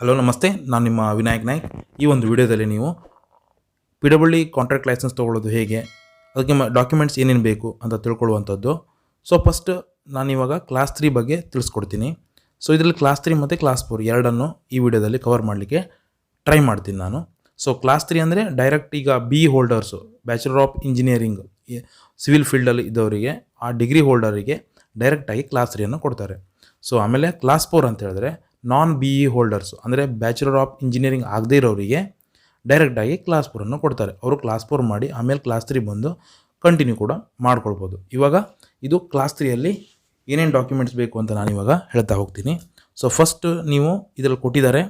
Hello, ನಮಸ್ತೆ. ನಾನು ನಿಮ್ಮ ವಿನಾಯಕ್ ನಾಯ್ಕ್. ಈ ಒಂದು ವಿಡಿಯೋದಲ್ಲಿ ನೀವು ಪಿ ಡಬ್ಲ್ಯೂ ಕಾಂಟ್ರಾಕ್ಟ್ ಲೈಸೆನ್ಸ್ ತೊಗೊಳ್ಳೋದು ಹೇಗೆ, ಅದಕ್ಕೆ ಡಾಕ್ಯುಮೆಂಟ್ಸ್ ಏನೇನು ಬೇಕು ಅಂತ ತಿಳ್ಕೊಳ್ಳುವಂಥದ್ದು. ಸೊ ಫಸ್ಟ್ ನಾನು ಇವಾಗ ಕ್ಲಾಸ್ ತ್ರೀ ಬಗ್ಗೆ ತಿಳಿಸ್ಕೊಡ್ತೀನಿ. ಸೊ ಇದರಲ್ಲಿ ಕ್ಲಾಸ್ ತ್ರೀ ಮತ್ತು ಕ್ಲಾಸ್ ಫೋರ್ ಎರಡನ್ನು ಈ ವಿಡಿಯೋದಲ್ಲಿ ಕವರ್ ಮಾಡಲಿಕ್ಕೆ ಟ್ರೈ ಮಾಡ್ತೀನಿ ನಾನು. ಸೊ ಕ್ಲಾಸ್ ತ್ರೀ ಅಂದರೆ ಡೈರೆಕ್ಟ್ ಈಗ B holders bachelor of engineering civil ಫೀಲ್ಡಲ್ಲಿ ಇದ್ದವರಿಗೆ, ಆ ಡಿಗ್ರಿ ಹೋಲ್ಡರಿಗೆ ಡೈರೆಕ್ಟಾಗಿ ಕ್ಲಾಸ್ ತ್ರೀಯನ್ನು ಕೊಡ್ತಾರೆ. ಸೊ ಆಮೇಲೆ ಕ್ಲಾಸ್ ಫೋರ್ ಅಂತ ಹೇಳಿದ್ರೆ ನಾನ್ ಬಿ ಇ ಹೋಲ್ಡರ್ಸು ಅಂದರೆ ಬ್ಯಾಚುಲರ್ ಆಫ್ ಇಂಜಿನಿಯರಿಂಗ್ ಆಗದೇ ಇರೋರಿಗೆ ಡೈರೆಕ್ಟಾಗಿ ಕ್ಲಾಸ್ ಫೋರನ್ನು ಕೊಡ್ತಾರೆ. ಅವರು ಕ್ಲಾಸ್ ಫೋರ್ ಮಾಡಿ ಆಮೇಲೆ ಕ್ಲಾಸ್ ತ್ರೀ ಬಂದು ಕಂಟಿನ್ಯೂ ಕೂಡ ಮಾಡ್ಕೊಳ್ಬೋದು. ಇವಾಗ ಇದು ಕ್ಲಾಸ್ ತ್ರೀಯಲ್ಲಿ ಏನೇನು ಡಾಕ್ಯುಮೆಂಟ್ಸ್ ಬೇಕು ಅಂತ ನಾನು ಇವಾಗ ಹೇಳ್ತಾ ಹೋಗ್ತೀನಿ. ಸೊ ಫಸ್ಟ್ ನೀವು ಇದರಲ್ಲಿ ಕೊಟ್ಟಿದ್ದಾರೆ,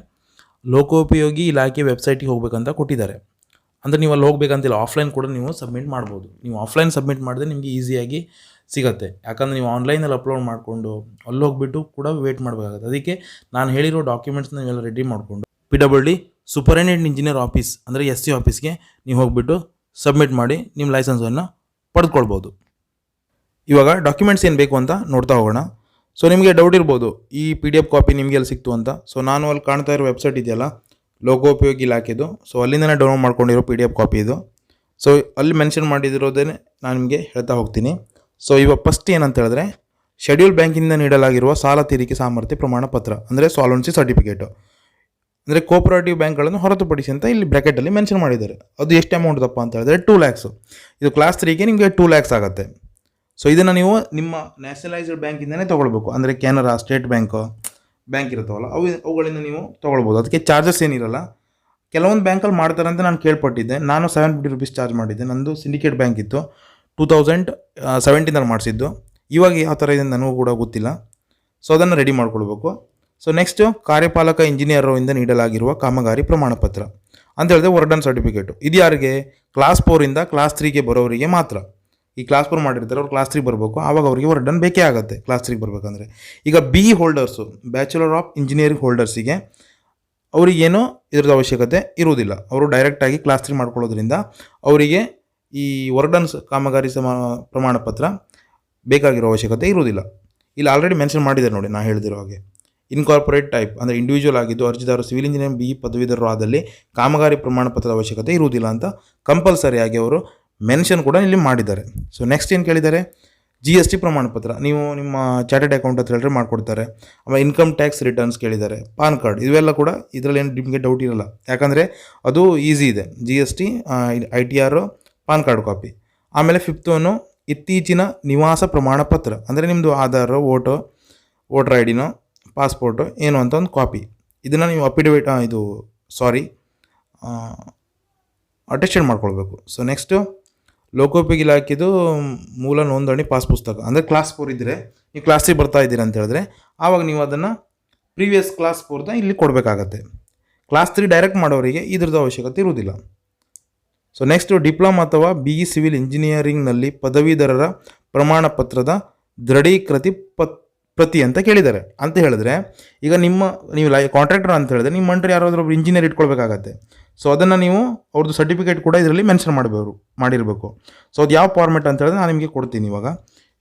ಲೋಕೋಪಯೋಗಿ ಇಲಾಖೆ ವೆಬ್ಸೈಟಿಗೆ ಹೋಗಬೇಕಂತ ಕೊಟ್ಟಿದ್ದಾರೆ. ಅಂದರೆ ನೀವು ಅಲ್ಲಿ ಹೋಗ್ಬೇಕಂತಿಲ್ಲ ಆಫ್ಲೈನ್ ಕೂಡ ನೀವು ಸಬ್ಮಿಟ್ ಮಾಡ್ಬೋದು. ನೀವು ಆಫ್ಲೈನ್ ಸಬ್ಮಿಟ್ ಮಾಡಿದ್ರೆ ನಿಮಗೆ ಈಸಿಯಾಗಿ ಸಿಗುತ್ತೆ. ಯಾಕಂದರೆ ನೀವು ಆನ್ಲೈನಲ್ಲಿ ಅಪ್ಲೋಡ್ ಮಾಡಿಕೊಂಡು ಅಲ್ಲಿ ಹೋಗಿಬಿಟ್ಟು ಕೂಡ ವೇಟ್ ಮಾಡಬೇಕಾಗುತ್ತೆ. ಅದಕ್ಕೆ ನಾನು ಹೇಳಿರೋ ಡಾಕ್ಯುಮೆಂಟ್ಸ್ನ ನೀವೆಲ್ಲ ರೆಡಿ ಮಾಡಿಕೊಂಡು P W D superintendent engineer office ಅಂದರೆ ಎಸ್ ಸಿ ಆಫೀಸ್ಗೆ ನೀವು ಹೋಗಿಬಿಟ್ಟು ಸಬ್ಮಿಟ್ ಮಾಡಿ ನಿಮ್ಮ ಲೈಸೆನ್ಸನ್ನು ಪಡೆದುಕೊಳ್ಬೋದು ಇವಾಗ ಡಾಕ್ಯುಮೆಂಟ್ಸ್ ಏನು ಬೇಕು ಅಂತ ನೋಡ್ತಾ ಹೋಗೋಣ. ಸೊ ನಿಮಗೆ ಡೌಟ್ ಇರ್ಬೋದು. ಈ ಪಿ ಡಿ ಎಫ್ ಕಾಪಿ ನಿಮಗೆ ಅಲ್ಲಿ ಸಿಕ್ತು ಅಂತ. ಸೊ ನಾನು ಅಲ್ಲಿ ಕಾಣ್ತಾ ಇರೋ ವೆಬ್ಸೈಟ್ ಇದೆಯಲ್ಲ ಲೋಕೋಪಯೋಗಿ ಇಲಾಖೆದು ಸೊ ಅಲ್ಲಿಂದನೇ ಡೌನ್ಲೋಡ್ ಮಾಡ್ಕೊಂಡಿರೋ ಪಿ ಡಿ ಎಫ್ ಕಾಪಿ ಇದು. ಸೊ ಅಲ್ಲಿ ಮೆನ್ಷನ್ ಮಾಡಿದಿರೋದೇ ನಾನು ನಿಮಗೆ ಹೇಳ್ತಾ ಹೋಗ್ತೀನಿ. ಸೊ ಇವಾಗ ಫಸ್ಟ್ ಏನಂತ ಹೇಳಿದ್ರೆ ಶೆಡ್ಯೂಲ್ ಬ್ಯಾಂಕಿಂದ ನೀಡಲಾಗಿರುವ ಸಾಲ ತೀರಿಕೆ ಸಾಮರ್ಥ್ಯ ಪ್ರಮಾಣ ಪತ್ರ, ಅಂದರೆ ಸಾಲ್ವೆನ್ಸಿ ಸರ್ಟಿಫಿಕೇಟು ಅಂದರೆ ಕೋಪರೇಟಿವ್ ಬ್ಯಾಂಕ್ಗಳನ್ನು ಹೊರತುಪಡಿಸಿ ಅಂತ ಇಲ್ಲಿ ಬ್ರ್ಯಾಕೆಟಲ್ಲಿ ಮೆನ್ಷನ್ ಮಾಡಿದ್ದಾರೆ. ಅದು ಎಷ್ಟು ಅಮೌಂಟ್ ತಪ್ಪ ಅಂತ ಹೇಳಿದ್ರೆ ಟೂ ಲ್ಯಾಕ್ಸು ಇದು ಕ್ಲಾಸ್ ತ್ರೀಗೆ ನಿಮಗೆ ಟೂ ಲ್ಯಾಕ್ಸ್ ಆಗುತ್ತೆ. ಸೊ ಇದನ್ನು ನೀವು ನಿಮ್ಮ ನ್ಯಾಷನಲೈಸ್ಡ್ ಬ್ಯಾಂಕಿಂದನೇ ತೊಗೊಳ್ಬೇಕು. ಅಂದರೆ ಕೆನರಾ ಸ್ಟೇಟ್ ಬ್ಯಾಂಕು ಬ್ಯಾಂಕ್ ಇರುತ್ತವಲ್ಲ, ಅವು, ಅವುಗಳಿಂದ ನೀವು ತೊಗೊಳ್ಬೋದು. ಅದಕ್ಕೆ ಚಾರ್ಜಸ್ ಏನಿರಲ್ಲ. ಕೆಲವೊಂದು ಬ್ಯಾಂಕಲ್ಲಿ ಮಾಡ್ತಾರೆ ಅಂತ ನಾನು ಕೇಳ್ಪಟ್ಟಿದ್ದೆ. ನಾನು ಸೆವೆನ್ ಫಿಫ್ಟಿ ರುಪೀಸ್ ಚಾರ್ಜ್ ಮಾಡಿದ್ದೆ. ನಂದು ಸಿಂಡಿಕೇಟ್ ಬ್ಯಾಂಕ್ ಇತ್ತು. ಟೂ ತೌಸಂಡ್ ಸೆವೆಂಟೀನಲ್ಲಿ ಮಾಡಿಸಿದ್ದು. ಇವಾಗ ಯಾವ ಥರ ಇದೆ ನನಗೂ ಕೂಡ ಗೊತ್ತಿಲ್ಲ. ಸೊ ಅದನ್ನು ರೆಡಿ ಮಾಡ್ಕೊಳ್ಬೇಕು. ಸೊ ನೆಕ್ಸ್ಟು ಕಾರ್ಯಪಾಲಕ ಇಂಜಿನಿಯರಿಂದ ನೀಡಲಾಗಿರುವ ಕಾಮಗಾರಿ ಪ್ರಮಾಣ ಪತ್ರ. ಅಂತ ಹೇಳಿದ್ರೆ ವರ್ಡನ್ ಸರ್ಟಿಫಿಕೇಟು ಇದು ಯಾರಿಗೆ? ಕ್ಲಾಸ್ ಫೋರಿಂದ ಕ್ಲಾಸ್ ತ್ರೀಗೆ ಬರೋರಿಗೆ ಮಾತ್ರ. ಈ ಕ್ಲಾಸ್ ಫೋರ್ ಮಾಡಿರ್ತಾರೆ, ಅವ್ರು ಕ್ಲಾಸ್ ತ್ರೀ ಬರಬೇಕು. ಆವಾಗ ಅವರಿಗೆ ವರ್ಡನ್ ಬೇಕೇ ಆಗುತ್ತೆ ಕ್ಲಾಸ್ ತ್ರೀಗೆ ಬರಬೇಕಂದ್ರೆ. ಈಗ B holders bachelor of engineering ಹೋಲ್ಡರ್ಸಿಗೆ ಅವರಿಗೇನು ಇದ್ರದ್ದು ಅವಶ್ಯಕತೆ ಇರುವುದಿಲ್ಲ. ಅವರು ಡೈರೆಕ್ಟಾಗಿ ಕ್ಲಾಸ್ ತ್ರೀ ಮಾಡ್ಕೊಳ್ಳೋದ್ರಿಂದ ಅವರಿಗೆ ಈ ವರ್ಡನ್ಸ್ ಕಾಮಗಾರಿ ಸಮ ಪ್ರಮಾಣ ಪತ್ರ ಬೇಕಾಗಿರೋ ಅವಶ್ಯಕತೆ ಇರುವುದಿಲ್ಲ. ಇಲ್ಲಿ ಆಲ್ರೆಡಿ ಮೆನ್ಷನ್ ಮಾಡಿದ್ದಾರೆ ನೋಡಿ ನಾನು ಹೇಳಿದಿರೋ ಹಾಗೆ. ಇನ್ಕಾರ್ಪೊರೇಟ್ ಟೈಪ್ ಅಂದರೆ ಇಂಡಿವಿಜುವಲ್ ಆಗಿದ್ದು ಅರ್ಜಿದಾರರು ಸಿವಿಲ್ ಇಂಜಿನಿಯರ್ ಬಿ ಪದವೀಧರರು ಆದಲ್ಲಿ ಕಾಮಗಾರಿ ಪ್ರಮಾಣ ಪತ್ರದ ಅವಶ್ಯಕತೆ ಇರುವುದಿಲ್ಲ ಅಂತ ಕಂಪಲ್ಸರಿಯಾಗಿ ಅವರು ಮೆನ್ಷನ್ ಕೂಡ ಇಲ್ಲಿ ಮಾಡಿದ್ದಾರೆ. ಸೊ ನೆಕ್ಸ್ಟ್ ಏನು ಕೇಳಿದ್ದಾರೆ? ಜಿ ಎಸ್ ಟಿ ಪ್ರಮಾಣ ಪತ್ರ. ನೀವು ನಿಮ್ಮ ಚಾರ್ಟೆಡ್ ಅಕೌಂಟ್ ಅಂತ ಹೇಳಿದ್ರೆ ಮಾಡಿಕೊಡ್ತಾರೆ. ಆಮೇಲೆ ಇನ್ಕಮ್ ಟ್ಯಾಕ್ಸ್ ರಿಟರ್ನ್ಸ್ ಕೇಳಿದ್ದಾರೆ. ಪಾನ್ ಕಾರ್ಡ್ ಇವೆಲ್ಲ ಕೂಡ ಇದರಲ್ಲಿ ಏನು ನಿಮಗೆ ಡೌಟ್ ಇರಲ್ಲ. ಯಾಕಂದರೆ ಅದು ಈಸಿ ಇದೆ. G S T I T R PAN card copy. ಆಮೇಲೆ ಫಿಫ್ತೋನು ಇತ್ತೀಚಿನ ನಿವಾಸ ಪ್ರಮಾಣ ಪತ್ರ ಅಂದರೆ ನಿಮ್ಮದು ಆಧಾರ್, ವೋಟೋ, ವೋಟರ್ ಐ ಡಿನೋ ಪಾಸ್ಪೋರ್ಟು, ಏನು ಅಂತ ಒಂದು ಕಾಪಿ. ಇದನ್ನು ನೀವು ಅಪಿಡೇವಿಟ್ ಇದು, ಸಾರಿ ಅಟೆಸ್ಟೆಡ್ ಮಾಡ್ಕೊಳ್ಬೇಕು. ಸೊ ನೆಕ್ಸ್ಟು ಲೋಕೋಪಿಗೆ ಇಲಾಖೆದು ಮೂಲ ನೋಂದಣಿ ಪಾಸ್ ಪುಸ್ತಕ, ಅಂದರೆ ಕ್ಲಾಸ್ ಫೋರ್ ಇದ್ದರೆ ನೀವು ಕ್ಲಾಸಿಗೆ ಬರ್ತಾ ಇದ್ದೀರಾ ಅಂತ ಹೇಳಿದ್ರೆ, ಆವಾಗ ನೀವು ಅದನ್ನು ಪ್ರೀವಿಯಸ್ ಕ್ಲಾಸ್ ಫೋರ್ದ ಇಲ್ಲಿ ಕೊಡಬೇಕಾಗತ್ತೆ. ಕ್ಲಾಸ್ ತ್ರೀ ಡೈರೆಕ್ಟ್ ಮಾಡೋರಿಗೆ ಇದ್ರದ್ದು ಅವಶ್ಯಕತೆ ಇರುವುದಿಲ್ಲ. ಸೊ ನೆಕ್ಸ್ಟು ಡಿಪ್ಲೊಮಾ ಅಥವಾ ಬಿ ಇ ಸಿವಿಲ್ ಇಂಜಿನಿಯರಿಂಗ್ನಲ್ಲಿ ಪದವೀಧರರ ಪ್ರಮಾಣ ಪತ್ರದ ದೃಢೀಕೃತಿ ಪತ್, ಪ್ರತಿ ಅಂತ ಕೇಳಿದ್ದಾರೆ. ಅಂತ ಹೇಳಿದ್ರೆ, ಈಗ ನಿಮ್ಮ, ನೀವು ಲೈ ಕಾಂಟ್ರಾಕ್ಟರ್ ಅಂತ ಹೇಳಿದ್ರೆ, ನಿಮ್ಮ ಮಂಟ್ರಿ ಯಾರಾದರೂ ಒಬ್ರು ಇಂಜಿನಿಯರ್ ಇಟ್ಕೊಳ್ಬೇಕಾಗತ್ತೆ. ಸೊ ಅದನ್ನು ನೀವು ಅವ್ರದ್ದು ಸರ್ಟಿಫಿಕೇಟ್ ಕೂಡ ಇದರಲ್ಲಿ ಮೆನ್ಷನ್ ಮಾಡಬೇಕು ಮಾಡಿರಬೇಕು. ಸೊ ಅದು ಯಾವ ಫಾರ್ಮೆಟ್ ಅಂತ ಹೇಳಿದ್ರೆ ನಾನು ನಿಮಗೆ ಕೊಡ್ತೀನಿ ಇವಾಗ.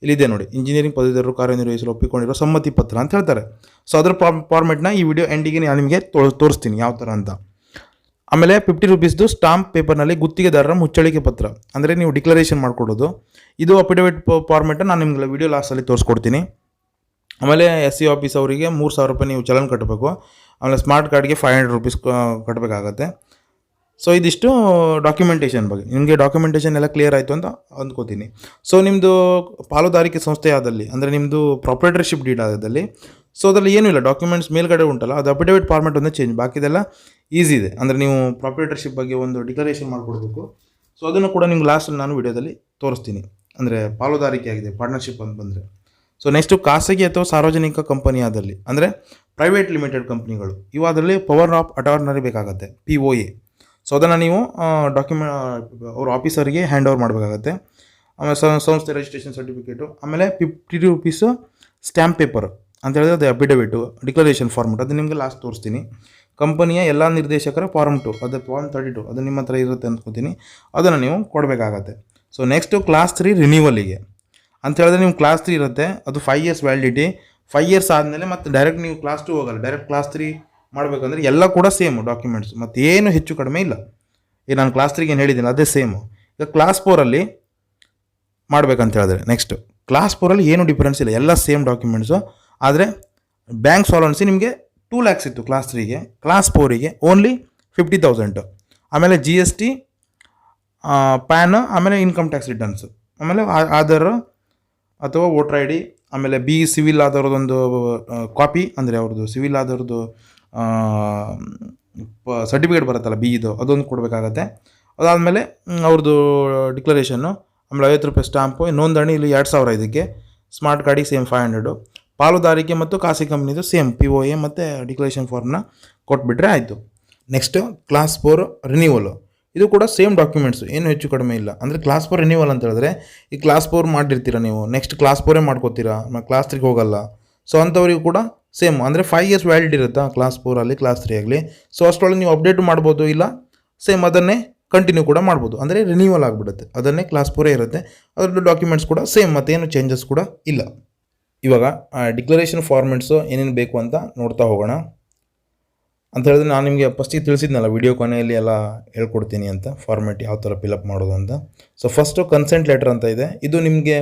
ಇಲ್ಲಿದೆ ನೋಡಿ ಇಂಜಿನಿಯರಿಂಗ್ ಪದವೀಧರರು ಕಾರ್ಯನಿರ್ವಹಿಸಲು ಒಪ್ಪಿಕೊಂಡಿರೋ ಸಮ್ಮತಿ ಪತ್ರ ಅಂತ ಹೇಳ್ತಾರೆ. ಸೊ ಅದರ ಫಾರ್ಮೆಟ್ನ ಈ ವಿಡಿಯೋ ಎಂಡಿಗೆ ನಾನು ನಿಮಗೆ ತೋರಿಸ್ತೀನಿ ಯಾವ ಥರ ಅಂತ. ಆಮೇಲೆ ಫಿಫ್ಟಿ ರುಪೀಸ್ದು ಸ್ಟಾಂಪ್ ಪೇಪರ್ನಲ್ಲಿ ಗುತ್ತಿಗೆದಾರರ ಮುಚ್ಚಳಿಕೆ ಪತ್ರ. ಅಂದರೆ ನೀವು ಡಿಕ್ಲರೇಷನ್ ಮಾಡಿಕೊಡೋದು. ಇದು ಅಫಿಡವಿಟ್ ಫಾರ್ಮೆಟನ್ನು ನಾನು ನಿಮ್ಗೆ ವಿಡಿಯೋ ಲಾಸ್ಟಲ್ಲಿ ತೋರಿಸ್ಕೊಡ್ತೀನಿ. ಆಮೇಲೆ ಎಸ್ ಸಿ ಆಫೀಸ್ ಅವರಿಗೆ ಮೂರು ಸಾವಿರ ರೂಪಾಯಿ ನೀವು ಚಲನ್ ಕಟ್ಟಬೇಕು ಆಮೇಲೆ ಸ್ಮಾರ್ಟ್ ಕಾರ್ಡ್ಗೆ ಫೈವ್ ಹಂಡ್ರೆಡ್ ರುಪೀಸ್ ಕಟ್ಟಬೇಕಾಗತ್ತೆ ಸೊ ಇದಿಷ್ಟು ಡಾಕ್ಯುಮೆಂಟೇಷನ್ ಬಗ್ಗೆ. ನಿಮಗೆ ಡಾಕ್ಯುಮೆಂಟೇಷನ್ ಎಲ್ಲ ಕ್ಲಿಯರ್ ಆಯಿತು ಅಂತ ಅಂದ್ಕೋತೀನಿ. ಸೊ ನಿಮ್ಮದು ಪಾಲುದಾರಿಕೆ ಸಂಸ್ಥೆ ಆದಲ್ಲಿ ಅಂದರೆ ನಿಮ್ಮದು ಪ್ರಾಪರೇಟರ್ಶಿಪ್ ಡೀಡ್ ಆದಲ್ಲಿ ಸೊ ಅದರಲ್ಲಿ ಏನೂ ಇಲ್ಲ. ಡಾಕ್ಯುಮೆಂಟ್ಸ್ ಮೇಲ್ಗಡೆ ಉಂಟಲ್ಲ, ಅದು ಅಫಿಡೇವಿಟ್ ಫಾರ್ಮೆಟ್ ಒಂದೇ ಚೇಂಜ್ ಬಾಕಿದೆಲ್ಲ ಈಸಿ ಇದೆ. ಅಂದರೆ ನೀವು ಪ್ರಾಪರೇಟರ್ಶಿಪ್ ಬಗ್ಗೆ ಒಂದು ಡಿಕ್ಲರೇಷನ್ ಮಾಡಿಕೊಡ್ಬೇಕು. ಸೊ ಅದನ್ನು ಕೂಡ ನಿಮ್ಗೆ ಲಾಸ್ಟಲ್ಲಿ ನಾನು ವಿಡಿಯೋದಲ್ಲಿ ತೋರಿಸ್ತೀನಿ. ಅಂದರೆ ಪಾಲುದಾರಿಕೆ ಆಗಿದೆ ಪಾರ್ಟ್ನರ್ಶಿಪ್ ಅಂತ ಬಂದರೆ. ಸೊ ನೆಕ್ಸ್ಟು ಖಾಸಗಿ ಅಥವಾ ಸಾರ್ವಜನಿಕ ಕಂಪನಿ ಆದಲ್ಲಿ ಅಂದರೆ ಪ್ರೈವೇಟ್ ಲಿಮಿಟೆಡ್ ಕಂಪ್ನಿಗಳು ಇವು ಅದರಲ್ಲಿ ಪವರ್ ಆಫ್ ಅಟಾರ್ನರಿ ಬೇಕಾಗುತ್ತೆ ಪಿ ಒ ಎ ಸೊ ಅದನ್ನು ನೀವು ಡಾಕ್ಯುಮೆಂಟ್ ಅವ್ರ ಆಫೀಸರಿಗೆ ಹ್ಯಾಂಡ್ ಓವರ್ ಮಾಡಬೇಕಾಗತ್ತೆ. ಆಮೇಲೆ ಸಂಸ್ಥೆ ರಿಜಿಸ್ಟ್ರೇಷನ್ ಸರ್ಟಿಫಿಕೇಟು ಆಮೇಲೆ ಫಿಫ್ಟಿ ರುಪೀಸು ಸ್ಟ್ಯಾಂಪ್ ಪೇಪರ್ ಅಂತ ಹೇಳಿದ್ರೆ ಅದು ಅಫಿಡವಿಟು ಡಿಕ್ಲರೇಷನ್ ಫಾರ್ಮೆಟ್ ಅದು ನಿಮಗೆ ಲಾಸ್ಟ್ ತೋರಿಸ್ತೀನಿ. ಕಂಪನಿಯ ಎಲ್ಲ ನಿರ್ದೇಶಕರ ಫಾರ್ಮ್ ಟು ಅದು ಫಾರ್ಮ್ ತರ್ಟಿ ಟು ಅದು ನಿಮ್ಮ ಹತ್ರ ಇರುತ್ತೆ ಅಂದ್ಕೋತೀನಿ ಅದನ್ನು ನೀವು ಕೊಡಬೇಕಾಗತ್ತೆ. ಸೊ ನೆಕ್ಸ್ಟು ಕ್ಲಾಸ್ ತ್ರೀ ರಿನ್ಯೂವಲಿಗೆ ಅಂತ ಹೇಳಿದ್ರೆ ನಿಮ್ಮ ಕ್ಲಾಸ್ ತ್ರೀ ಇರುತ್ತೆ. ಅದು five years validity five years ಆದಮೇಲೆ ಮತ್ತೆ ಡೈರೆಕ್ಟ್ ನೀವು ಕ್ಲಾಸ್ ಟು ಹೋಗಲ್ಲ. ಡೈರೆಕ್ಟ್ ಕ್ಲಾಸ್ ತ್ರೀ ಮಾಡಬೇಕಂದ್ರೆ ಎಲ್ಲ ಕೂಡ ಸೇಮ್ ಡಾಕ್ಯುಮೆಂಟ್ಸ್ ಮತ್ತೇನು ಹೆಚ್ಚು ಕಡಿಮೆ ಇಲ್ಲ. ಈಗ ನಾನು ಕ್ಲಾಸ್ ತ್ರೀಗೆ ಏನು ಹೇಳಿದ್ದೀನಿ, ಅದೇ ಸೇಮು. ಈಗ ಕ್ಲಾಸ್ ಫೋರಲ್ಲಿ ಮಾಡ್ಬೇಕಂತ ಹೇಳಿದ್ರೆ ನೆಕ್ಸ್ಟ್ ಕ್ಲಾಸ್ ಫೋರಲ್ಲಿ ಏನು ಡಿಫ್ರೆನ್ಸ್ ಇಲ್ಲ, ಎಲ್ಲ ಸೇಮ್ ಡಾಕ್ಯುಮೆಂಟ್ಸು ಆದರೆ ಬ್ಯಾಂಕ್ ಸಾಲನ್ಸಿ ನಿಮಗೆ ಟೂ ಲ್ಯಾಕ್ಸ್ ಇತ್ತು ಕ್ಲಾಸ್ ತ್ರೀಗೆ ಕ್ಲಾಸ್ ಫೋರಿಗೆ ಓನ್ಲಿ ಫಿಫ್ಟಿ ತೌಸಂಡು ಆಮೇಲೆ ಜಿ ಎಸ್ ಟಿ ಪ್ಯಾನ್ ಆಮೇಲೆ ಇನ್ಕಮ್ ಟ್ಯಾಕ್ಸ್ ರಿಟರ್ನ್ಸು ಆಮೇಲೆ ಆಧಾರ್ ಅಥವಾ ವೋಟರ್ ಐ ಡಿ ಆಮೇಲೆ ಬಿ ಸಿವಿಲ್ ಆದವ್ರದ್ದೊಂದು ಕಾಪಿ ಅಂದರೆ ಅವ್ರದ್ದು ಸಿವಿಲ್ ಆದವ್ರದ್ದು ಸರ್ಟಿಫಿಕೇಟ್ ಬರುತ್ತಲ್ಲ ಬಿ ಇದು ಅದೊಂದು ಕೊಡಬೇಕಾಗತ್ತೆ. ಅದಾದಮೇಲೆ ಅವ್ರದ್ದು ಡಿಕ್ಲರೇಷನ್ನು ಆಮೇಲೆ ಐವತ್ತು ರೂಪಾಯಿ ಸ್ಟಾಂಪು ನೋಂದಣಿ ಇಲ್ಲಿ ಎರಡು ಸಾವಿರ ಇದಕ್ಕೆ. ಸ್ಮಾರ್ಟ್ ಕಾರ್ಡಿಗೆ ಸೇಮ್ ಫೈವ್ ಹಂಡ್ರೆಡು ಪಾಲುದಾರಿಕೆ ಮತ್ತು ಖಾಸಗಿ ಕಂಪ್ನಿದು ಸೇಮ್ ಪಿ ಒ ಎ ಮತ್ತು ಡಿಕ್ಲರೇಷನ್ ಫಾರ್ಮ್ನ ಕೊಟ್ಬಿಟ್ರೆ ಆಯಿತು. ನೆಕ್ಸ್ಟು ಕ್ಲಾಸ್ ಫೋರ್ ರಿನ್ಯೂವಲು ಇದು ಕೂಡ ಸೇಮ್ ಡಾಕ್ಯುಮೆಂಟ್ಸು ಏನು ಹೆಚ್ಚು ಕಡಿಮೆ ಇಲ್ಲ. ಅಂದರೆ ಕ್ಲಾಸ್ ಫೋರ್ ರಿನ್ಯೂವಲ್ ಅಂತ ಹೇಳಿದ್ರೆ, ಈ ಕ್ಲಾಸ್ ಫೋರ್ ಮಾಡಿರ್ತೀರ ನೀವು? ನೆಕ್ಸ್ಟ್ ಕ್ಲಾಸ್ ಫೋರೇ ಮಾಡ್ಕೋತೀರಾ? ಕ್ಲಾಸ್ ತ್ರೀಗೆ ಹೋಗಲ್ಲ. ಸೊ ಅಂಥವ್ರಿಗೂ ಕೂಡ ಸೇಮ್ ಅಂದರೆ ಫೈವ್ ಇಯರ್ಸ್ ವ್ಯಾಲಿಡ್ ಇರುತ್ತಾ? ಕ್ಲಾಸ್ ಫೋರಲ್ಲಿ ಕ್ಲಾಸ್ ತ್ರೀ ಆಗಲಿ ಸೊ ಅಷ್ಟರೊಳಗೆ ನೀವು ಅಪ್ಡೇಟ್ ಮಾಡ್ಬೋದು ಇಲ್ಲ? ಸೇಮ್ ಅದನ್ನೇ ಕಂಟಿನ್ಯೂ ಕೂಡ ಮಾಡ್ಬೋದು. ಅಂದರೆ ರಿನ್ಯೂವಲ್ ಆಗಿಬಿಡುತ್ತೆ. ಅದನ್ನೇ ಕ್ಲಾಸ್ ಫೋರೇ ಇರುತ್ತೆ. ಅದರಲ್ಲೂ ಡಾಕ್ಯುಮೆಂಟ್ಸ್ ಕೂಡ ಸೇಮ್ ಮತ್ತೇನು ಚೇಂಜಸ್ ಕೂಡ ಇಲ್ಲ. ಇವಾಗ ಡಿಕ್ಲರೇಷನ್ ಫಾರ್ಮೆಟ್ಸು ಏನೇನು ಬೇಕು ಅಂತ ನೋಡ್ತಾ ಹೋಗೋಣ. ಅಂತ ಹೇಳಿದ್ರೆ ನಾನು ನಿಮಗೆ ಫಸ್ಟಿಗೆ ತಿಳಿಸಿದ್ನಲ್ಲ ವಿಡಿಯೋ ಕೊನೆಯಲ್ಲಿ ಎಲ್ಲ ಹೇಳ್ಕೊಡ್ತೀನಿ ಅಂತ ಫಾರ್ಮೆಟ್ ಯಾವ ಥರ ಫಿಲಪ್ ಮಾಡೋದು ಅಂತ. ಸೊ ಫಸ್ಟು ಕನ್ಸೆಂಟ್ ಲೆಟರ್ ಅಂತ ಇದೆ. ಇದು ನಿಮಗೆ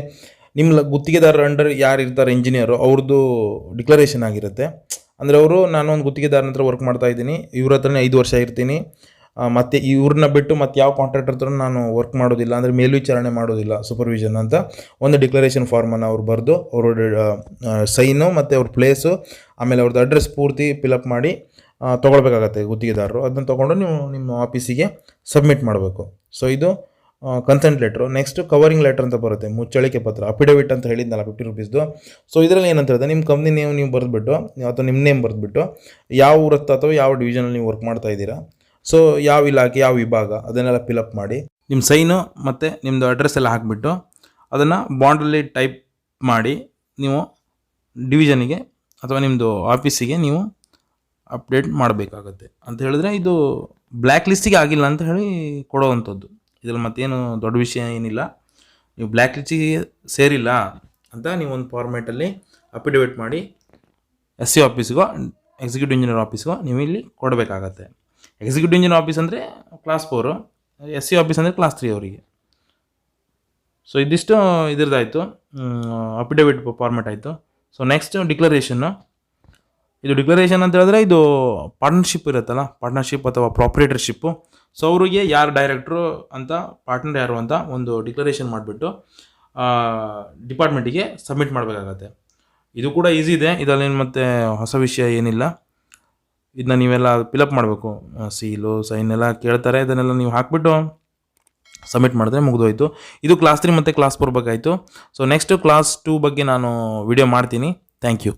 ನಿಮ್ಮ ಗುತ್ತಿಗೆದಾರರ ಅಂಡರ್ ಯಾರು ಇರ್ತಾರೆ ಇಂಜಿನಿಯರು ಅವ್ರದ್ದು ಡಿಕ್ಲರೇಷನ್ ಆಗಿರುತ್ತೆ. ಅಂದರೆ ಅವರು, ನಾನು ಒಂದು ಗುತ್ತಿಗೆದಾರನ ಹತ್ರ ವರ್ಕ್ ಮಾಡ್ತಾ ಇದ್ದೀನಿ, ಇವ್ರ ಹತ್ರನೇ ಐದು ವರ್ಷ ಇರ್ತೀನಿ. ಮತ್ತು ಇವ್ರನ್ನ ಬಿಟ್ಟು ಮತ್ತೆ ಯಾವ ಕಾಂಟ್ರಾಕ್ಟರ್ ಹತ್ರ ನಾನು ವರ್ಕ್ ಮಾಡೋದಿಲ್ಲ, ಅಂದರೆ ಮೇಲ್ವಿಚಾರಣೆ ಮಾಡೋದಿಲ್ಲ ಸೂಪರ್ವಿಷನ್ ಅಂತ ಒಂದು ಡಿಕ್ಲರೇಷನ್ ಫಾರ್ಮನ್ನು ಅವ್ರು ಬರೆದು, ಅವರು ಸೈನು ಮತ್ತು ಅವ್ರ ಪ್ಲೇಸು ಆಮೇಲೆ ಅವ್ರದ್ದು ಅಡ್ರೆಸ್ ಪೂರ್ತಿ ಫಿಲಪ್ ಮಾಡಿ ತೊಗೊಳ್ಬೇಕಾಗತ್ತೆ ಗುತ್ತಿಗೆದಾರರು. ಅದನ್ನು ತೊಗೊಂಡು ನೀವು ನಿಮ್ಮ ಆಫೀಸಿಗೆ ಸಬ್ಮಿಟ್ ಮಾಡಬೇಕು. ಸೊ ಇದು consent letter next covering letter ಅಂತ ಬರುತ್ತೆ ಮುಚ್ಚಳಿಕೆ ಪತ್ರ ಅಫಿಡವಿಟ್ ಅಂತ ಹೇಳಿದ್ನಲ್ಲ ಫಿಫ್ಟಿ ರುಪೀಸ್ದು ಸೊ ಇದರಲ್ಲಿ ಏನಂತ ಹೇಳಿದ್ರೆ ನಿಮ್ಮ ಕಂಪ್ನಿ ನೇಮ್ ನೀವು ಬರೆದ್ಬಿಟ್ಟು, ಅಥವಾ ನಿಮ್ಮ ನೇಮ್ ಬರೆದ್ಬಿಟ್ಟು, ಯಾವ ವೃತ್ತ ಅಥವಾ ಯಾವ ಡಿವಿಷನಲ್ಲಿ ನೀವು ವರ್ಕ್ ಮಾಡ್ತಾ ಇದ್ದೀರಾ. ಸೊ ಯಾವ ಇಲಾಖೆ, ಯಾವ ವಿಭಾಗ, ಅದನ್ನೆಲ್ಲ ಫಿಲಪ್ ಮಾಡಿ ನಿಮ್ಮ ಸೈನು ಮತ್ತು ನಿಮ್ಮದು ಅಡ್ರೆಸ್ ಎಲ್ಲ ಹಾಕಿಬಿಟ್ಟು, ಅದನ್ನು ಬಾಂಡಲ್ಲಿ ಟೈಪ್ ಮಾಡಿ, ನೀವು ಡಿವಿಷನಿಗೆ ಅಥವಾ ನಿಮ್ಮದು ಆಫೀಸಿಗೆ ನೀವು ಅಪ್ಡೇಟ್ ಮಾಡಬೇಕಾಗತ್ತೆ. ಅಂತ ಹೇಳಿದ್ರೆ, ಇದು ಬ್ಲ್ಯಾಕ್ ಲಿಸ್ಟಿಗೆ ಆಗಿಲ್ಲ ಅಂತ ಹೇಳಿ ಕೊಡೋವಂಥದ್ದು. ಇದ್ರಲ್ಲಿ ಮತ್ತೇನು ದೊಡ್ಡ ವಿಷಯ ಏನಿಲ್ಲ. ನೀವು ಬ್ಲ್ಯಾಕ್ ಲಿಸ್ಟಿಗೆ ಸೇರಿಲ್ಲ ಅಂತ ನೀವು ಒಂದು ಫಾರ್ಮೇಟಲ್ಲಿ ಅಫಿಡವಿಟ್ ಮಾಡಿ ಎಸ್ ಸಿ ಆಫೀಸ್ಗೋ ಎಕ್ಸಿಕ್ಯೂಟಿವ್ ಇಂಜಿನಿಯರ್ ಆಫೀಸ್ಗೋ ನೀವು ಇಲ್ಲಿ ಕೊಡಬೇಕಾಗತ್ತೆ. ಎಕ್ಸಿಕ್ಯೂಟಿವ್ ಇಂಜಿನಿಯರ್ ಆಫೀಸ್ ಅಂದರೆ class four S C office ಅಂದರೆ ಕ್ಲಾಸ್ ತ್ರೀ ಅವರಿಗೆ. ಸೊ ಇದಿಷ್ಟು ಇದ್ರದ್ದಾಯಿತು. ಅಫಿಡವಿಟ್ ಫಾರ್ಮೆಟ್ ಆಯಿತು. ಸೊ ನೆಕ್ಸ್ಟ್ ಡಿಕ್ಲರೇಷನ್ನು ಇದು ಡಿಕ್ಲರೇಷನ್ ಅಂತ ಹೇಳಿದ್ರೆ ಇದು ಪಾರ್ಟ್ನರ್ಶಿಪ್ ಇರುತ್ತಲ್ಲ ಪಾರ್ಟ್ನರ್ಶಿಪ್ ಅಥವಾ ಪ್ರಾಪ್ರೇಟರ್ಶಿಪ್ಪು ಸೊ ಅವರಿಗೆ ಯಾರು ಡೈರೆಕ್ಟ್ರು ಅಂತ ಪಾರ್ಟ್ನರ್ ಯಾರು ಅಂತ ಒಂದು ಡಿಕ್ಲರೇಷನ್ ಮಾಡಿಬಿಟ್ಟು ಡಿಪಾರ್ಟ್ಮೆಂಟಿಗೆ ಸಬ್ಮಿಟ್ ಮಾಡಬೇಕಾಗತ್ತೆ. ಇದು ಕೂಡ ಈಸಿ ಇದೆ. ಇದರಲ್ಲಿ ಮತ್ತೆ ಹೊಸ ವಿಷಯ ಏನಿಲ್ಲ. ಇದನ್ನ ನೀವೆಲ್ಲ ಫಿಲಪ್ ಮಾಡಬೇಕು. ಸೀಲು ಸೈನ್ ಎಲ್ಲ ಕೇಳ್ತಾರೆ. ಇದನ್ನೆಲ್ಲ ನೀವು ಹಾಕ್ಬಿಟ್ಟು ಸಬ್ಮಿಟ್ ಮಾಡಿದ್ರೆ ಮುಗಿದೋಯ್ತು. ಇದು ಕ್ಲಾಸ್ ತ್ರೀ ಮತ್ತು ಕ್ಲಾಸ್ ಫೋರ್ ಬಗ್ಗೆ ಆಯಿತು. ಸೊ ನೆಕ್ಸ್ಟ್ ಕ್ಲಾಸ್ ಟೂ ಬಗ್ಗೆ ನಾನು ವಿಡಿಯೋ ಮಾಡ್ತೀನಿ. Thank you